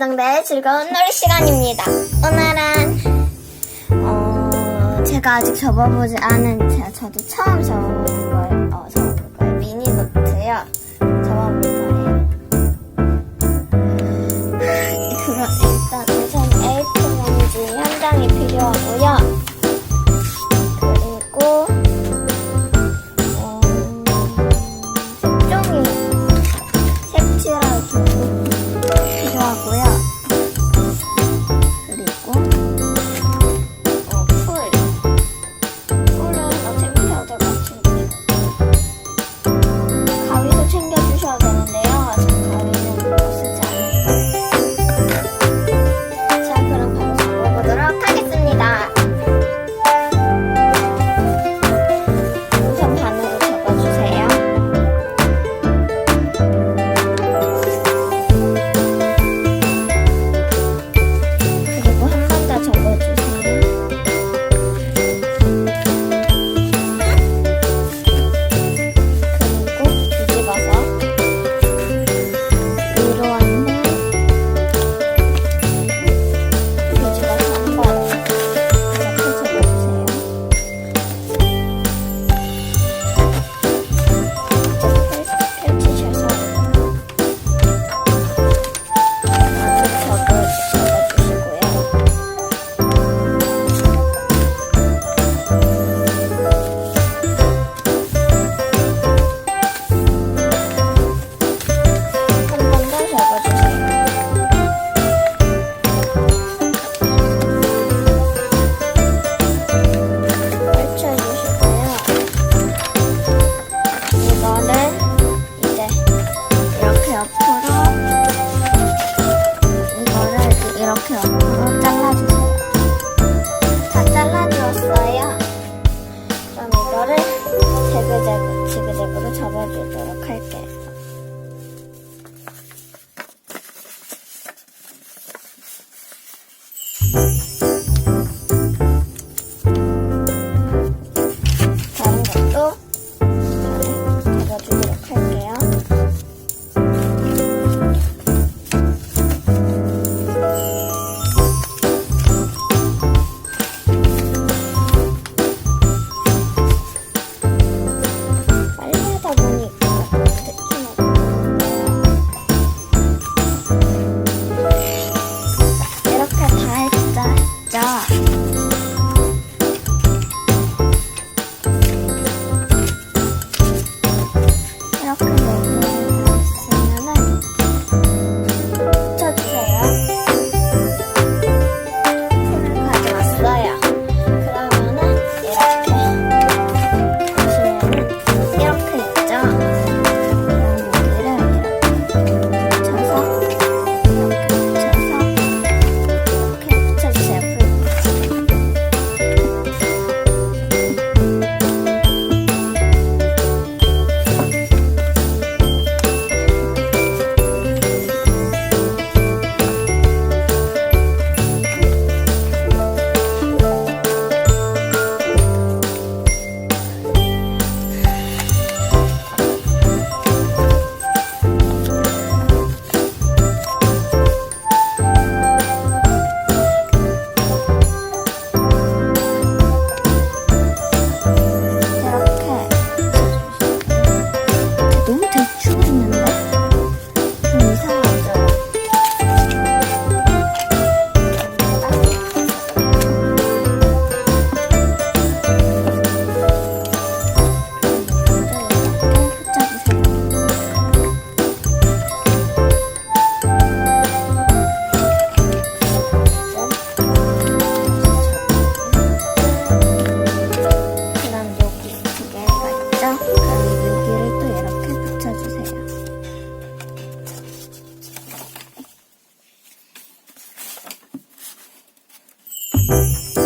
전당대의 즐거운 놀이 시간입니다. 오늘은 어, 제가 아직 접어보지 않은 제가 저도 처음 접어보는 거예요. 어, 접어보는 알려주도록 할게. Música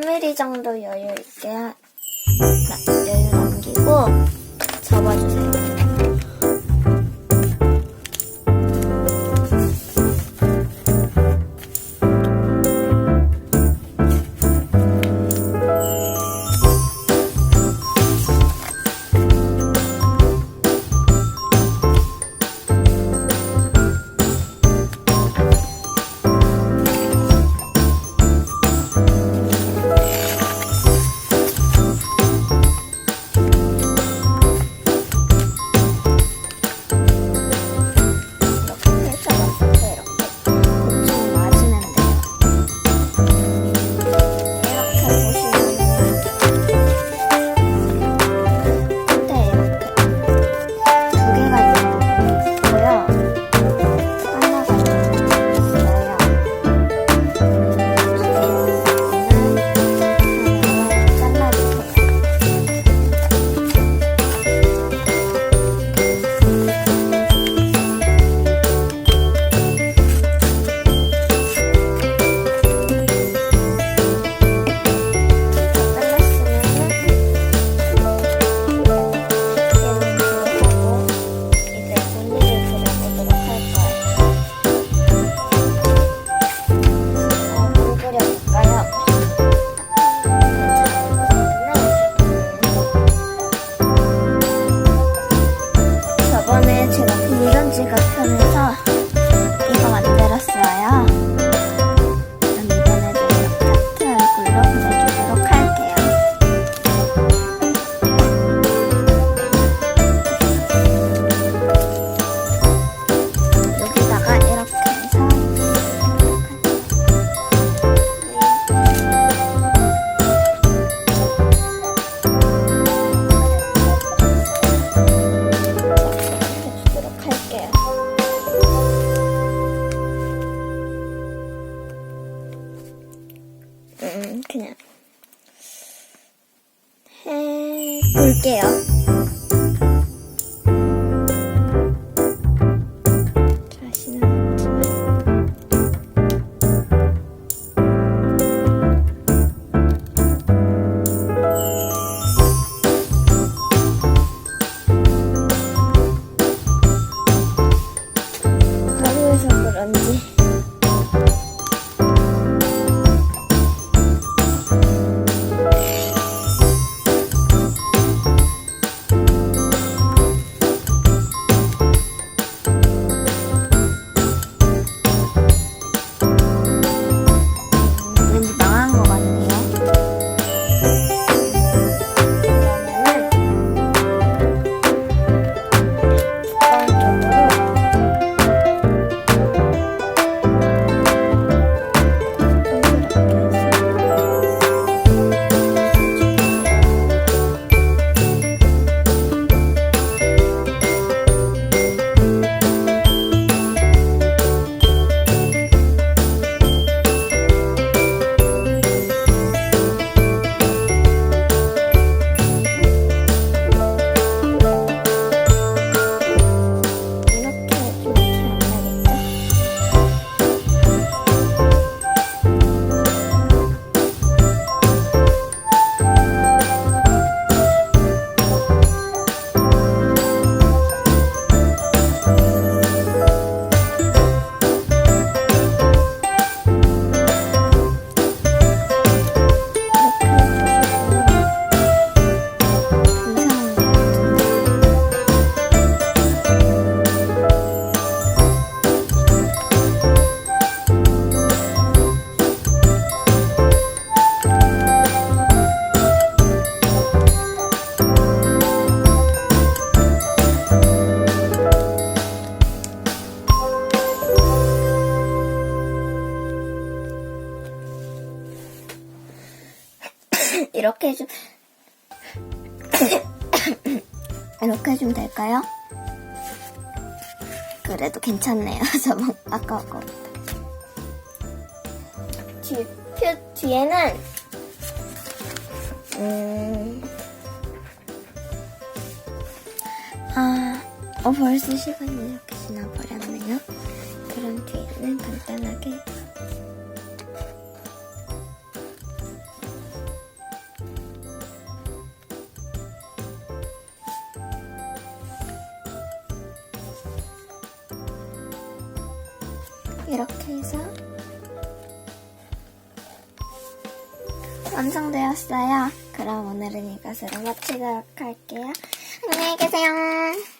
3mm 정도 여유 있게 여유 남기고 접어주세요. 볼게요. 그래도 괜찮네요. 저번 아까 거. 뒤, 표 뒤에는 음. 아, 어 벌써 시간이 이렇게 지나버렸네요. 그럼 뒤에는 간단하게 이렇게 해서 완성되었어요. 그럼 오늘은 이것으로 마치도록 할게요. 안녕히 계세요.